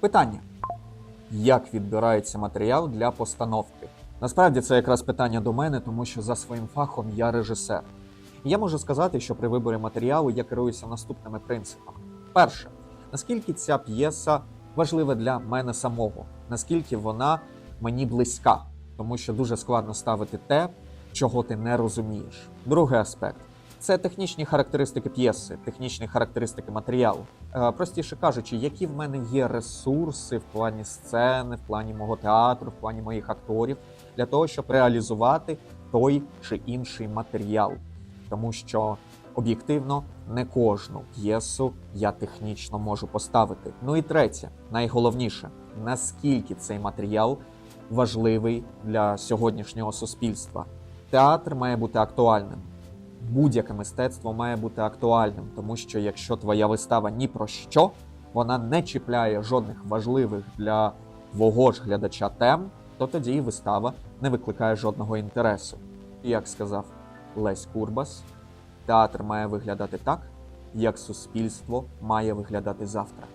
Питання: як відбирається матеріал для постановки? Насправді це якраз питання до мене, тому що за своїм фахом я режисер. І я можу сказати, що при виборі матеріалу я керуюся наступними принципами: перше, наскільки ця п'єса важлива для мене самого, наскільки вона мені близька, тому що дуже складно ставити те, чого ти не розумієш. Другий аспект це технічні характеристики п'єси, технічні характеристики матеріалу. Е, простіше кажучи, які в мене є ресурси в плані сцени, в плані мого театру, в плані моїх акторів для того, щоб реалізувати той чи інший матеріал, тому що об'єктивно не кожну п'єсу я технічно можу поставити. Ну і третє, найголовніше, наскільки цей матеріал важливий для сьогоднішнього суспільства. Театр має бути актуальним. Будь-яке мистецтво має бути актуальним, тому що якщо твоя вистава ні про що, вона не чіпляє жодних важливих для твого ж глядача тем, то тоді і вистава не викликає жодного інтересу. І як сказав Лесь Курбас, театр має виглядати так, як суспільство має виглядати завтра.